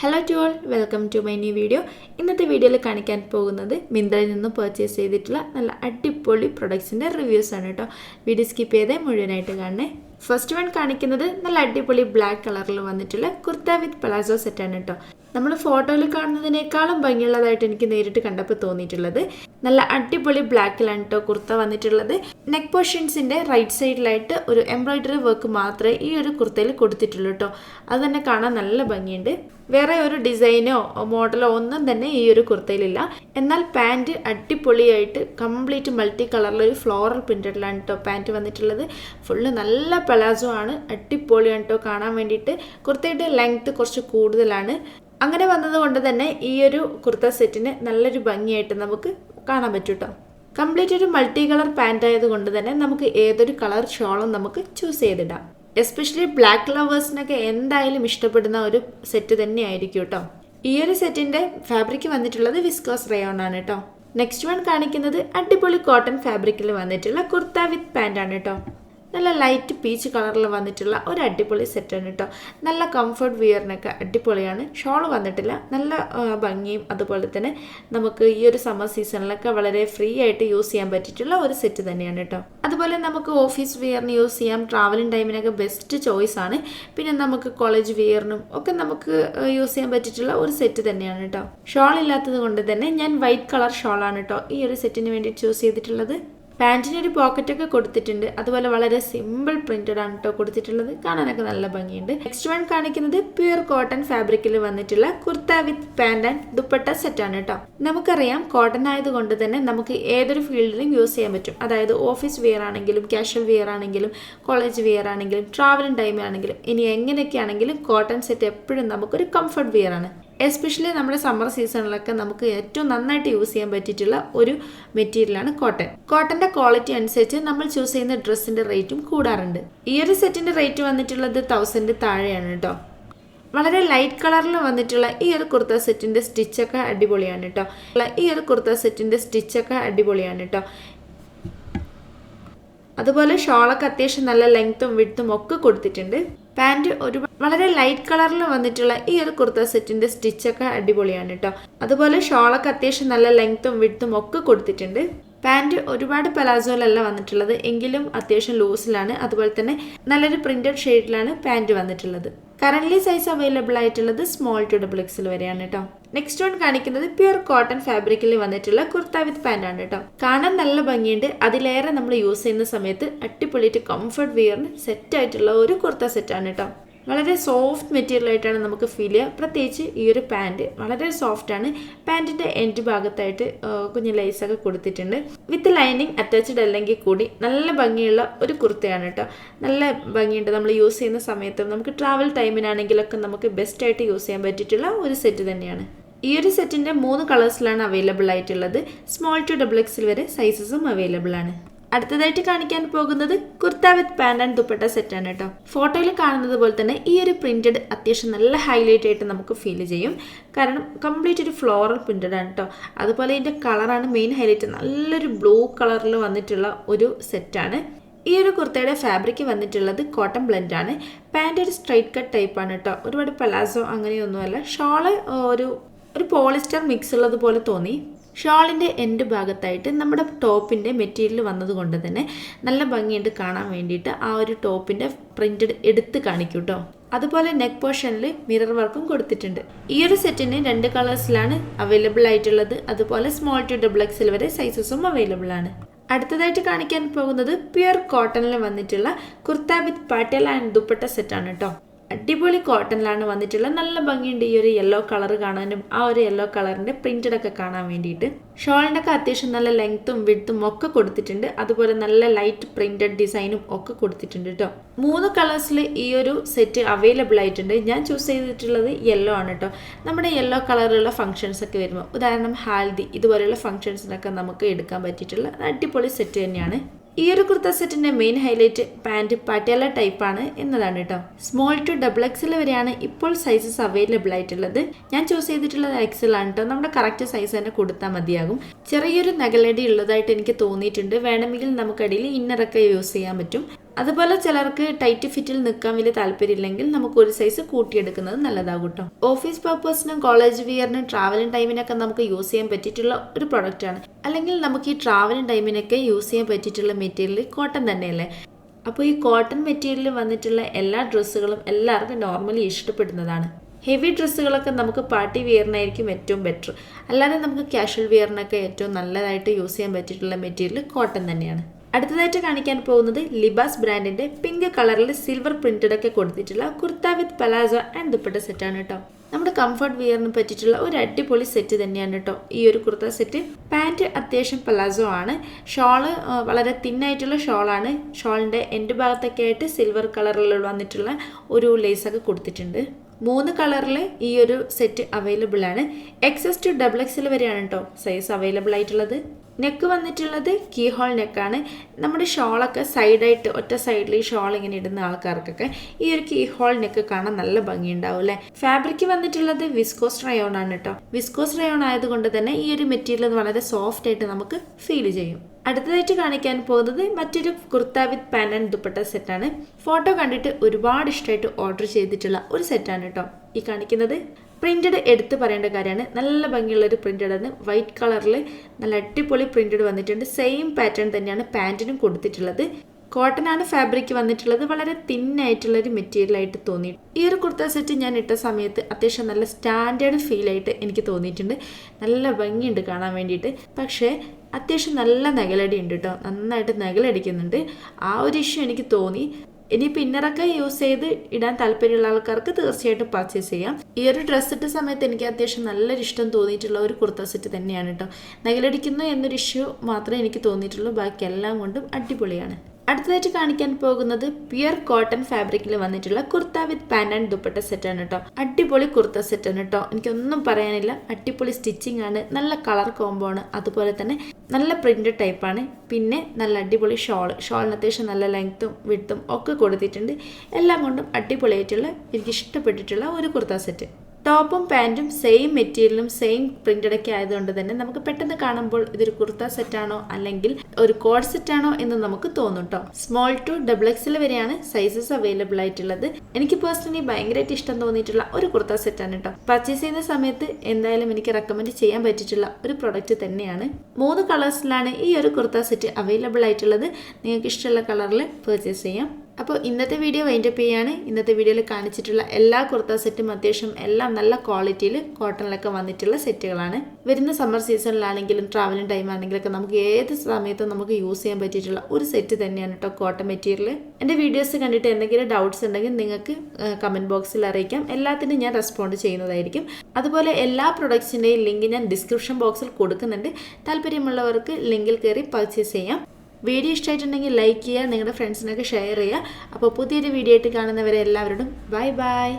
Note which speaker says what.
Speaker 1: Hello to all welcome to my new video ഇന്നത്തെ വീഡിയോയിൽ കാണിക്കാൻ പോകുന്നത് മിന്ത്രയിൽ നിന്ന് പർച്ചേസ് ചെയ്തിട്ടുള്ള നല്ല അടിപൊളി പ്രൊഡക്ട്സിന്റെ റിവ്യൂസ് ആണ് കേട്ടോ. വീഡിയോ സ്കിപ്പ് ചെയ്തേ മുഴുവനായിട്ട് കാണണേ. ഫസ്റ്റ് വൺ കാണിക്കുന്നത് നല്ല അടിപൊളി ബ്ലാക്ക് കളറിൽ വന്നിട്ടുള്ള കുർത്ത വിത്ത് പ്ലാസോ സെറ്റാണ് കേട്ടോ. നമ്മൾ ഫോട്ടോയിൽ കാണുന്നതിനേക്കാളും ഭംഗിയുള്ളതായിട്ട് എനിക്ക് നേരിട്ട് കണ്ടപ്പോൾ തോന്നിയിട്ടുള്ളത്. നല്ല അടിപൊളി ബ്ലാക്കിലാണ് കേട്ടോ കുർത്ത വന്നിട്ടുള്ളത്. നെക്ക് പോർഷൻസിന്റെ റൈറ്റ് സൈഡിലായിട്ട് ഒരു എംബ്രോയ്ഡറി വർക്ക് മാത്രമേ ഈ ഒരു കുർത്തയിൽ കൊടുത്തിട്ടുള്ളൂ കേട്ടോ അത് തന്നെ കാണാൻ നല്ല ഭംഗിയുണ്ട്. വേറെ ഒരു ഡിസൈനോ മോഡലോ ഒന്നും തന്നെ ഈ ഒരു കുർത്തയിലില്ല. എന്നാൽ പാന്റ് അടിപൊളിയായിട്ട് കംപ്ലീറ്റ് മൾട്ടി കളറിൽ ഒരു ഫ്ലോറൽ പ്രിന്റഡിലാണ് കേട്ടോ പാന്റ് വന്നിട്ടുള്ളത്. ഫുള്ള് നല്ല പലാസോ ആണ്. അടിപൊളിയാണ് കേട്ടോ കാണാൻ വേണ്ടിയിട്ട്. കുർത്തയുടെ ലെങ്ത്ത് കുറച്ച് കൂടുതലാണ്. അങ്ങനെ വന്നതുകൊണ്ട് തന്നെ ഈ ഒരു കുർത്ത സെറ്റിന് നല്ലൊരു ഭംഗിയായിട്ട് നമുക്ക് കാണാൻ പറ്റും കേട്ടോ കംപ്ലീറ്റ് ഒരു മൾട്ടി കളർ പാന്റ് ആയതുകൊണ്ട് തന്നെ നമുക്ക് ഏതൊരു കളർ ഷോളും നമുക്ക് ചൂസ് ചെയ്തിടാം. എസ്പെഷ്യലി ബ്ലാക്ക് ലവേഴ്സിനൊക്കെ എന്തായാലും ഇഷ്ടപ്പെടുന്ന ഒരു സെറ്റ് തന്നെ ആയിരിക്കും കേട്ടോ ഈ ഒരു സെറ്റിന്റെ ഫാബ്രിക് വന്നിട്ടുള്ളത് വിസ്കോസ് റയോൺ ആണ് കേട്ടോ നെക്സ്റ്റ് വൺ കാണിക്കുന്നത് അടിപൊളി കോട്ടൺ ഫാബ്രിക്കിൽ വന്നിട്ടുള്ള കുർത്ത വിത്ത് പാന്റ് ആണ് കേട്ടോ നല്ല ലൈറ്റ് പീച്ച് കളറിൽ വന്നിട്ടുള്ള ഒരു അടിപൊളി സെറ്റാണ് കേട്ടോ നല്ല കംഫർട്ട് വിയറിനൊക്കെ അടിപൊളിയാണ്. ഷോൾ വന്നിട്ടില്ല. നല്ല ഭംഗിയും അതുപോലെ തന്നെ നമുക്ക് ഈ ഒരു സമ്മർ സീസണിലൊക്കെ വളരെ ഫ്രീ ആയിട്ട് യൂസ് ചെയ്യാൻ പറ്റിയിട്ടുള്ള ഒരു സെറ്റ് തന്നെയാണ് കേട്ടോ അതുപോലെ നമുക്ക് ഓഫീസ് വിയറിന് യൂസ് ചെയ്യാം. ട്രാവലിംഗ് ടൈമിനൊക്കെ ബെസ്റ്റ് ചോയ്സ് ആണ്. പിന്നെ നമുക്ക് കോളേജ് വിയറിനും ഒക്കെ നമുക്ക് യൂസ് ചെയ്യാൻ പറ്റിയിട്ടുള്ള ഒരു സെറ്റ് തന്നെയാണ് കേട്ടോ ഷോൾ ഇല്ലാത്തത് കൊണ്ട് തന്നെ ഞാൻ വൈറ്റ് കളർ ഷോളാണ് കേട്ടോ ഈ ഒരു സെറ്റിന് വേണ്ടി ചൂസ് ചെയ്തിട്ടുള്ളത്. പാന്റിന് ഒരു പോക്കറ്റൊക്കെ കൊടുത്തിട്ടുണ്ട്. അതുപോലെ വളരെ സിമ്പിൾ പ്രിന്റഡ് ആണ് കേട്ടോ കൊടുത്തിട്ടുള്ളത്. കാണാനൊക്കെ നല്ല ഭംഗിയുണ്ട്. നെക്സ്റ്റ് വൺ കാണിക്കുന്നത് പ്യുർ കോട്ടൺ ഫാബ്രിക്കിൽ വന്നിട്ടുള്ള kurta with pant and dupatta set ആണ് കേട്ടോ നമുക്കറിയാം കോട്ടൺ ആയതുകൊണ്ട് തന്നെ നമുക്ക് ഏതൊരു ഫീൽഡിലും യൂസ് ചെയ്യാൻ പറ്റും. അതായത് ഓഫീസ് വെയർ ആണെങ്കിലും കാഷ്വൽ വെയർ ആണെങ്കിലും കോളേജ് വെയർ ആണെങ്കിലും ട്രാവലിംഗ് ടൈം ആണെങ്കിലും ഇനി എങ്ങനെയൊക്കെ ആണെങ്കിലും കോട്ടൺ സെറ്റ് എപ്പോഴും നമുക്കൊരു കംഫർട്ട് വെയർ ആണ്. എസ്പെഷ്യലി നമ്മുടെ സമ്മർ സീസണിലൊക്കെ നമുക്ക് ഏറ്റവും നന്നായിട്ട് യൂസ് ചെയ്യാൻ പറ്റിയിട്ടുള്ള ഒരു മെറ്റീരിയലാണ് കോട്ടൺ കോട്ടന്റെ ക്വാളിറ്റി അനുസരിച്ച് നമ്മൾ ചൂസ് ചെയ്യുന്ന ഡ്രസ്സിന്റെ റേറ്റും കൂടാറുണ്ട്. ഈ ഒരു സെറ്റിന്റെ റേറ്റ് വന്നിട്ടുള്ളത് തൗസൻഡ് താഴെയാണ് കേട്ടോ. വളരെ ലൈറ്റ് കളറിൽ വന്നിട്ടുള്ള ഈ ഒരു കുർത്ത സെറ്റിന്റെ സ്റ്റിച്ചൊക്കെ അടിപൊളിയാണ് കേട്ടോ. ഈ ഒരു കുർത്ത സെറ്റിന്റെ സ്റ്റിച്ചൊക്കെ അടിപൊളിയാണ് കേട്ടോ. അതുപോലെ ഷോളൊക്കെ അത്യാവശ്യം നല്ല ലെങ്ത്തും വിഡ്ത്തും ഒക്കെ കൊടുത്തിട്ടുണ്ട്. പാന്റ് ഒരു വളരെ ലൈറ്റ് കളറിൽ വന്നിട്ടുള്ള ഈ ഒരു കുർത്ത സെറ്റിന്റെ സ്റ്റിച്ചൊക്കെ അടിപൊളിയാണ് കേട്ടോ അതുപോലെ ഷോളൊക്കെ അത്യാവശ്യം നല്ല ലെങ്ത്തും വിഡ്ത്തും ഒക്കെ കൊടുത്തിട്ടുണ്ട്. പാന്റ് ഒരുപാട് പലാസോയിലല്ല വന്നിട്ടുള്ളത്. എങ്കിലും അത്യാവശ്യം ലൂസിലാണ് അതുപോലെ തന്നെ നല്ലൊരു പ്രിന്റഡ് ഷെയ്ഡിലാണ് പാന്റ് വന്നിട്ടുള്ളത്. കറന്റ് സൈസ് അവൈലബിൾ ആയിട്ടുള്ളത് സ്മോൾ ടു ഡബിൾ എക്സിൽ വരെയാണ് കേട്ടോ നെക്സ്റ്റ് വൺ കാണിക്കുന്നത് പ്യുർ കോട്ടൺ ഫാബ്രിക്കിൽ വന്നിട്ടുള്ള കുർത്ത വിത്ത് പാന്റ് ആണ് കേട്ടോ കാണാൻ നല്ല ഭംഗിയുണ്ട്. അതിലേറെ നമ്മൾ യൂസ് ചെയ്യുന്ന സമയത്ത് അടിപൊളിയിട്ട് കംഫർട്ട് വെയറിന് സെറ്റ് ആയിട്ടുള്ള ഒരു കുർത്ത സെറ്റാണ് കേട്ടോ വളരെ സോഫ്റ്റ് മെറ്റീരിയൽ ആയിട്ടാണ് നമുക്ക് ഫീൽ ചെയ്യുക പ്രത്യേകിച്ച് ഈ ഒരു പാന്റ് വളരെ സോഫ്റ്റ് ആണ്. പാന്റിന്റെ എൻഡ് ഭാഗത്തായിട്ട് കുഞ്ഞ് ലൈസൊക്കെ കൊടുത്തിട്ടുണ്ട്. വിത്ത് ലൈനിങ് അറ്റാച്ച്ഡ് അല്ലെങ്കിൽ കൂടി നല്ല ഭംഗിയുള്ള ഒരു കുർത്തയാണ് കേട്ടോ നല്ല ഭംഗിയുണ്ട്. നമ്മൾ യൂസ് ചെയ്യുന്ന സമയത്തും നമുക്ക് ട്രാവൽ ടൈമിനാണെങ്കിലൊക്കെ നമുക്ക് ബെസ്റ്റായിട്ട് യൂസ് ചെയ്യാൻ പറ്റിയിട്ടുള്ള ഒരു സെറ്റ് തന്നെയാണ്. ഈ ഒരു സെറ്റിന്റെ മൂന്ന് കളേഴ്സിലാണ് അവൈലബിൾ ആയിട്ടുള്ളത്. സ്മോൾ ടു ഡബിൾ എക്സിൽ വരെ സൈസസും അവൈലബിൾ ആണ്. അടുത്തതായിട്ട് കാണിക്കാൻ പോകുന്നത് kurta with pant and dupatta set ആണ് കേട്ടോ. ഫോട്ടോയിൽ കാണുന്നത് പോലെ തന്നെ ഈ ഒരു പ്രിന്റഡ് അത്യാവശ്യം നല്ല ഹൈലൈറ്റ് ആയിട്ട് നമുക്ക് ഫീൽ ചെയ്യും. കാരണം കംപ്ലീറ്റ് ഒരു ഫ്ലോറൽ പ്രിന്റഡ് ആണ് കേട്ടോ. അതുപോലെ ഇതിന്റെ കളറാണ് മെയിൻ ഹൈലൈറ്റ് നല്ലൊരു ബ്ലൂ കളറിൽ വന്നിട്ടുള്ള ഒരു സെറ്റാണ് ഈ ഒരു കുർത്തയുടെ ഫാബ്രിക് വന്നിട്ടുള്ളത് കോട്ടൺ ബ്ലെൻഡ് ആണ്. പാന്റ് ഒരു സ്ട്രൈറ്റ് കട്ട് ടൈപ്പാണ് കേട്ടോ. ഒരുപാട് പലാസോ അങ്ങനെയൊന്നുമല്ല. ഷോൾ ഒരു ഒരു പോളിസ്റ്റർ മിക്സ് ഉള്ളത് പോലെ തോന്നി. ഷോളിന്റെ എൻഡ് ഭാഗത്തായിട്ട് നമ്മുടെ ടോപ്പിന്റെ മെറ്റീരിയൽ വന്നതുകൊണ്ട് തന്നെ നല്ല ഭംഗിയുണ്ട് കാണാൻ വേണ്ടിയിട്ട് ആ ഒരു ടോപ്പിന്റെ പ്രിന്റഡ് എടുത്ത് കാണിക്കും കേട്ടോ അതുപോലെ നെക്ക് പോർഷനിൽ മിറർ വർക്കും കൊടുത്തിട്ടുണ്ട്. ഈ ഒരു സെറ്റിന് രണ്ട് കളേഴ്സിലാണ് അവൈലബിൾ ആയിട്ടുള്ളത്. അതുപോലെ സ്മോൾ ടു ഡബിൾ എക്സിൽ വരെ സൈസസും അവൈലബിൾ ആണ്. അടുത്തതായിട്ട് കാണിക്കാൻ പോകുന്നത് പ്യുർ കോട്ടണിൽ വന്നിട്ടുള്ള കുർത്ത വിത്ത് പാട്ടൽ ആൻഡ് ദുപ്പട്ട സെറ്റാണ് കേട്ടോ അടിപൊളി കോട്ടണിലാണ് വന്നിട്ടുള്ളത്. നല്ല ഭംഗിയുണ്ട് ഈ ഒരു യെല്ലോ കളർ കാണാനും ആ ഒരു യെല്ലോ കളറിന്റെ പ്രിന്റഡ് ഒക്കെ കാണാൻ വേണ്ടിയിട്ട്. ഷോളിന്റെ ഒക്കെ അത്യാവശ്യം നല്ല ലെങ്ത്തും വിഡ്ത്തും ഒക്കെ കൊടുത്തിട്ടുണ്ട്. അതുപോലെ നല്ല ലൈറ്റ് പ്രിന്റഡ് ഡിസൈനും ഒക്കെ കൊടുത്തിട്ടുണ്ട് കേട്ടോ മൂന്ന് കളേഴ്സിൽ ഈ ഒരു സെറ്റ് അവൈലബിൾ ആയിട്ടുണ്ട്. ഞാൻ ചൂസ് ചെയ്തിട്ടുള്ളത് യെല്ലോ ആണ് കേട്ടോ നമ്മുടെ യെല്ലോ കളറിലുള്ള ഫംഗ്ഷൻസ് ഒക്കെ വരുമ്പോൾ ഉദാഹരണം ഹാൽദി ഇതുപോലെയുള്ള ഫംഗ്ഷൻസിനൊക്കെ നമുക്ക് എടുക്കാൻ പറ്റിയിട്ടുള്ള അടിപൊളി സെറ്റ് തന്നെയാണ്. ഈ ഒരു കുർത്ത സെറ്റിന്റെ മെയിൻ ഹൈലൈറ്റ് പാന്റ് പട്യാല ടൈപ്പാണ് എന്നതാണ് കേട്ടോ. സ്മോൾ ടു ഡബിൾ എക്സൽ വരെയാണ് ഇപ്പോൾ സൈസസ് അവൈലബിൾ ആയിട്ടുള്ളത്. ഞാൻ ചൂസ് ചെയ്തിട്ടുള്ളത് എക്സൽ ആണ് കേട്ടോ നമ്മുടെ കറക്റ്റ് സൈസ് തന്നെ കൊടുത്താൽ മതിയാകും. ചെറിയൊരു നഗലടി ഉള്ളതായിട്ട് എനിക്ക് തോന്നിയിട്ടുണ്ട്. വേണമെങ്കിൽ നമുക്കടിയിൽ ഇന്നറൊക്കെ യൂസ് ചെയ്യാൻ പറ്റും. അതുപോലെ ചിലർക്ക് ടൈറ്റ് ഫിറ്റിൽ നിൽക്കാൻ വലിയ താല്പര്യമില്ലെങ്കിൽ നമുക്ക് ഒരു സൈസ് കൂട്ടിയെടുക്കുന്നത് നല്ലതാകും കേട്ടോ ഓഫീസ് പർപ്പസിനും കോളേജ് വിയറിനും ട്രാവലിംഗ് ടൈമിനൊക്കെ നമുക്ക് യൂസ് ചെയ്യാൻ പറ്റിയിട്ടുള്ള ഒരു പ്രൊഡക്റ്റ് ആണ്. അല്ലെങ്കിൽ നമുക്ക് ഈ ട്രാവലിംഗ് ടൈമിനൊക്കെ യൂസ് ചെയ്യാൻ പറ്റിയിട്ടുള്ള മെറ്റീരിയൽ കോട്ടൺ തന്നെയല്ലേ? അപ്പോൾ ഈ കോട്ടൺ മെറ്റീരിയൽ വന്നിട്ടുള്ള എല്ലാ ഡ്രസ്സുകളും എല്ലാവർക്കും നോർമലി ഇഷ്ടപ്പെടുന്നതാണ്. ഹെവി ഡ്രസ്സുകളൊക്കെ നമുക്ക് പാർട്ടി വിയറിനായിരിക്കും ഏറ്റവും ബെറ്റർ അല്ലാതെ നമുക്ക് കാഷ്വൽ വിയറിനൊക്കെ ഏറ്റവും നല്ലതായിട്ട് യൂസ് ചെയ്യാൻ പറ്റിയിട്ടുള്ള മെറ്റീരിയൽ കോട്ടൺ തന്നെയാണ്. അടുത്തതായിട്ട് കാണിക്കാൻ പോകുന്നത് ലിബാസ് ബ്രാൻഡിന്റെ പിങ്ക് കളറിൽ സിൽവർ പ്രിന്റഡ് ഒക്കെ കൊടുത്തിട്ടുള്ള kurta with palazzo and dupatta സെറ്റാണ് കേട്ടോ നമ്മുടെ കംഫർട്ട് വിയറിന് പറ്റിയിട്ടുള്ള ഒരു അടിപൊളി സെറ്റ് തന്നെയാണ് കേട്ടോ ഈ ഒരു കുർത്ത സെറ്റ് പാന്റ് അത്യാവശ്യം പലാസോ ആണ്. ഷോൾ വളരെ തിന്നായിട്ടുള്ള ഷോളാണ് ഷോളിന്റെ എൻഡ് ഭാഗത്തൊക്കെ ആയിട്ട് സിൽവർ കളറിൽ വന്നിട്ടുള്ള ഒരു ലേസൊക്കെ കൊടുത്തിട്ടുണ്ട്. മൂന്ന് കളറിൽ ഈ ഒരു സെറ്റ് അവൈലബിൾ ആണ്. എക്സസ് ടു ഡബിൾ എക്സിൽ വരെയാണ് കേട്ടോ സൈസ് അവൈലബിൾ ആയിട്ടുള്ളത്. നെക്ക് വന്നിട്ടുള്ളത് കീ ഹോൾ നെക്കാണ്. നമ്മുടെ ഷോളൊക്കെ സൈഡായിട്ട് ഒറ്റ സൈഡിൽ ഈ ഷോൾ ഇങ്ങനെ ഇടുന്ന ആൾക്കാർക്കൊക്കെ ഈ ഒരു കീ ഹോൾ നെക്ക് കാണാൻ നല്ല ഭംഗിയുണ്ടാവും അല്ലേ? ഫാബ്രിക് വന്നിട്ടുള്ളത് വിസ്കോസ് റയോൺ ആണ് കേട്ടോ. വിസ്കോസ് റയോൺ ആയതുകൊണ്ട് തന്നെ ഈ ഒരു മെറ്റീരിയൽ വളരെ സോഫ്റ്റ് ആയിട്ട് നമുക്ക് ഫീൽ ചെയ്യും. അടുത്തതായിട്ട് കാണിക്കാൻ പോകുന്നത് മറ്റൊരു kurta with pant and dupatta സെറ്റാണ് ഫോട്ടോ കണ്ടിട്ട് ഒരുപാട് ഇഷ്ടമായിട്ട് ഓർഡർ ചെയ്തിട്ടുള്ള ഒരു സെറ്റാണ് കേട്ടോ. ഈ കാണിക്കുന്നത് പ്രിന്റഡ് എടുത്ത് പറയേണ്ട കാര്യമാണ്. നല്ല ഭംഗിയുള്ള ഒരു പ്രിന്റഡ് ആണ്. വൈറ്റ് കളറിൽ നല്ല അടിപൊളി പ്രിന്റഡ് വന്നിട്ടുണ്ട്. സെയിം പാറ്റേൺ തന്നെയാണ് പാന്റിനും കൊടുത്തിട്ടുള്ളത്. കോട്ടൺ ആണ് ഫാബ്രിക് വന്നിട്ടുള്ളത്. വളരെ തിന്നായിട്ടുള്ള ഒരു മെറ്റീരിയൽ ആയിട്ട് തോന്നി. ഈ ഒരു കുർത്ത സെറ്റ് ഞാൻ ഇട്ട സമയത്ത് അത്യാവശ്യം നല്ല സ്റ്റാൻഡേർഡ് ഫീൽ ആയിട്ട് എനിക്ക് തോന്നിയിട്ടുണ്ട്. നല്ല ഭംഗിയുണ്ട് കാണാൻ വേണ്ടിയിട്ട്. പക്ഷേ അത്യാവശ്യം നല്ല നഗലടി ഉണ്ട് കേട്ടോ നന്നായിട്ട് നഗലടിക്കുന്നുണ്ട്. ആ ഒരു ഇഷ്യൂ എനിക്ക് തോന്നി. ഇനി പിന്നറൊക്കെ യൂസ് ചെയ്ത് ഇടാൻ താല്പര്യമുള്ള ആൾക്കാർക്ക് തീർച്ചയായിട്ടും പർച്ചേസ് ചെയ്യാം. ഈ ഒരു ഡ്രസ്സ് ഇട്ട സമയത്ത് എനിക്ക് അത്യാവശ്യം നല്ലൊരു ഇഷ്ടം തോന്നിയിട്ടുള്ള ഒരു കുർത്ത സെറ്റ് തന്നെയാണ് കേട്ടോ നകലടിക്കുന്നു എന്നൊരു ഇഷ്യൂ മാത്രമേ എനിക്ക് തോന്നിയിട്ടുള്ളൂ. ബാക്കി എല്ലാം കൊണ്ടും അടിപൊളിയാണ്. അടുത്തതായിട്ട് കാണിക്കാൻ പോകുന്നത് പ്യുർ കോട്ടൺ ഫാബ്രിക്കിൽ വന്നിട്ടുള്ള kurta with pant and dupatta സെറ്റാണ് കേട്ടോ അടിപൊളി കുർത്ത സെറ്റാണ് കേട്ടോ എനിക്കൊന്നും പറയാനില്ല. അടിപൊളി സ്റ്റിച്ചിങ് ആണ്. നല്ല കളർ കോംബോ ആണ്. അതുപോലെ തന്നെ നല്ല പ്രിന്റ് ടൈപ്പാണ് പിന്നെ നല്ല അടിപൊളി ഷോൾ ഷോളിന് അത്യാവശ്യം നല്ല ലെങ്ത്തും വിട്ടും ഒക്കെ കൊടുത്തിട്ടുണ്ട്. എല്ലാം കൊണ്ടും അടിപൊളിയായിട്ടുള്ള എനിക്ക് ഇഷ്ടപ്പെട്ടിട്ടുള്ള ഒരു കുർത്ത സെറ്റ് ടോപ്പും പാന്റും സെയിം മെറ്റീരിയലും സെയിം പ്രിന്റഡ് ഒക്കെ ആയതുകൊണ്ട് തന്നെ നമുക്ക് പെട്ടെന്ന് കാണുമ്പോൾ ഇതൊരു കുർത്ത സെറ്റാണോ അല്ലെങ്കിൽ ഒരു കോഡ് സെറ്റാണോ എന്ന് നമുക്ക് തോന്നും കേട്ടോ സ്മോൾ ടു ഡബിൾ എക്സിൽ വരെയാണ് സൈസസ് അവൈലബിൾ ആയിട്ടുള്ളത്. എനിക്ക് പേഴ്സണലി ഭയങ്കരമായിട്ട് ഇഷ്ടം തോന്നിയിട്ടുള്ള ഒരു കുർത്ത സെറ്റാണ് കേട്ടോ പർച്ചേസ് ചെയ്യുന്ന സമയത്ത് എന്തായാലും എനിക്ക് റെക്കമെൻഡ് ചെയ്യാൻ പറ്റിയിട്ടുള്ള ഒരു പ്രൊഡക്റ്റ് തന്നെയാണ്. മൂന്ന് കളേഴ്സിലാണ് ഈ ഒരു കുർത്ത സെറ്റ് അവൈലബിൾ ആയിട്ടുള്ളത്. നിങ്ങൾക്ക് ഇഷ്ടമുള്ള കളറിൽ പർച്ചേസ് ചെയ്യാം. അപ്പോൾ ഇന്നത്തെ വീഡിയോ വൈൻഡപ്പ് ചെയ്യാണ്. ഇന്നത്തെ വീഡിയോയിൽ കാണിച്ചിട്ടുള്ള എല്ലാ കുർത്ത സെറ്റും അത്യാവശ്യം എല്ലാം നല്ല ക്വാളിറ്റിയിൽ കോട്ടണിലൊക്കെ വന്നിട്ടുള്ള സെറ്റുകളാണ്. വരുന്ന സമ്മർ സീസണിലാണെങ്കിലും ട്രാവലിംഗ് ടൈം ആണെങ്കിലൊക്കെ നമുക്ക് ഏത് സമയത്തും നമുക്ക് യൂസ് ചെയ്യാൻ പറ്റിയിട്ടുള്ള ഒരു സെറ്റ് തന്നെയാണ് കേട്ടോ കോട്ടൺ മെറ്റീരിയൽ എന്റെ വീഡിയോസ് കണ്ടിട്ട് എന്തെങ്കിലും ഡൗട്ട്സ് ഉണ്ടെങ്കിൽ നിങ്ങൾക്ക് കമന്റ് ബോക്സിൽ അറിയിക്കാം. എല്ലാത്തിനും ഞാൻ റെസ്പോണ്ട് ചെയ്യുന്നതായിരിക്കും. അതുപോലെ എല്ലാ പ്രൊഡക്ട്സിന്റെയും ലിങ്ക് ഞാൻ ഡിസ്ക്രിപ്ഷൻ ബോക്സിൽ കൊടുക്കുന്നുണ്ട്. താല്പര്യമുള്ളവർക്ക് ലിങ്കിൽ കയറി പർച്ചേസ് ചെയ്യാം. വീഡിയോ ഇഷ്ടമായിട്ടുണ്ടെങ്കിൽ ലൈക്ക് ചെയ്യുക നിങ്ങളുടെ ഫ്രണ്ട്സിനൊക്കെ ഷെയർ ചെയ്യുക. അപ്പോൾ പുതിയൊരു വീഡിയോ ആയിട്ട് കാണുന്നവരെ എല്ലാവരോടും ബൈ ബൈ